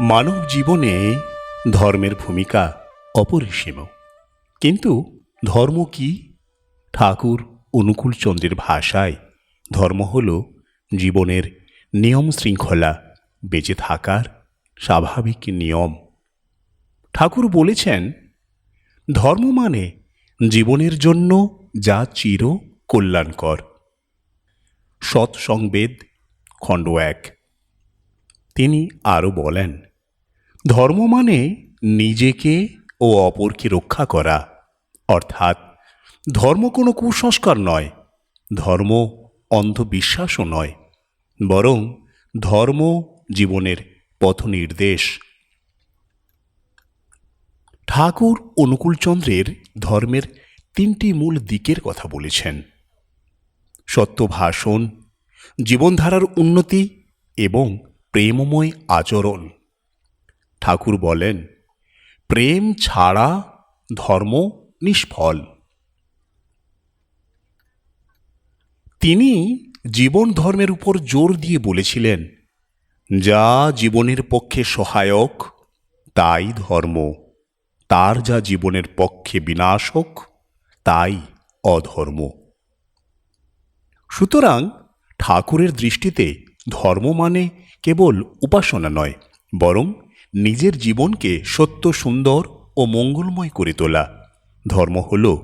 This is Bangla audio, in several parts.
মানব জীবনে ধর্মের ভূমিকা অপরিসীম। কিন্তু ধর্ম কি? ঠাকুর অনুকূলচন্দ্রের ভাষায় ধর্ম হল জীবনের নিয়ম শৃঙ্খলা বেঁচে থাকার স্বাভাবিক নিয়ম। ঠাকুর বলেছেন, ধর্ম মানে জীবনের জন্য যা চির কল্যাণকর। সৎসংবেদ খণ্ড এক। তিনি আরও বলেন, ধর্ম মানে নিজেকে ও অপরকে রক্ষা করা। অর্থাৎ, ধর্ম কোনো কুসংস্কার নয়, ধর্ম অন্ধবিশ্বাসও নয়, বরং ধর্ম জীবনের পথ নির্দেশ ঠাকুর অনুকূলচন্দ্রের ধর্মের তিনটি মূল দিকের কথা বলেছেন। সত্য ভাষণ, জীবনধারার উন্নতি এবং প্রেমময় আচরণ। ঠাকুর বলেন, প্রেম ছাড়া ধর্ম নিষ্ফল। তিনি জীবন ধর্মের উপর জোর দিয়ে বলেছিলেন, যা জীবনের পক্ষে সহায়ক, তাই ধর্ম। তার যা জীবনের পক্ষে বিনাশক, তাই অধর্ম। সুতরাং ঠাকুরের দৃষ্টিতে ধর্ম মানে কেবল উপাসনা নয়, বরং নিজের জীবনকে সত্য, সুন্দর ও মঙ্গলময় করে তোলা। ধর্ম হল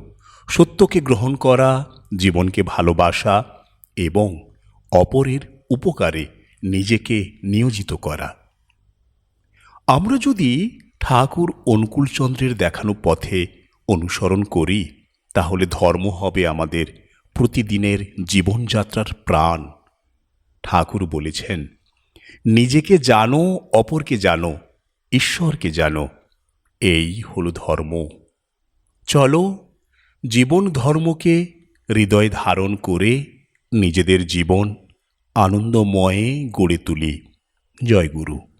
সত্যকে গ্রহণ করা, জীবনকে ভালোবাসা এবং অপরের উপকারে নিজেকে নিয়োজিত করা। আমরা যদি ঠাকুর অনুকূলচন্দ্রের দেখানো পথে অনুসরণ করি, তাহলে ধর্ম হবে আমাদের প্রতিদিনের জীবনযাত্রার প্রাণ। ঠাকুর বলেছেন, নিজেকে জানো, অপরকে জানো, ঈশ্বরকে জানো, এই হলো ধর্ম। চলো, জীবন ধর্মকে হৃদয় ধারণ করে নিজেদের জীবন আনন্দময়ে গড়ে তুলি। জয় গুরু।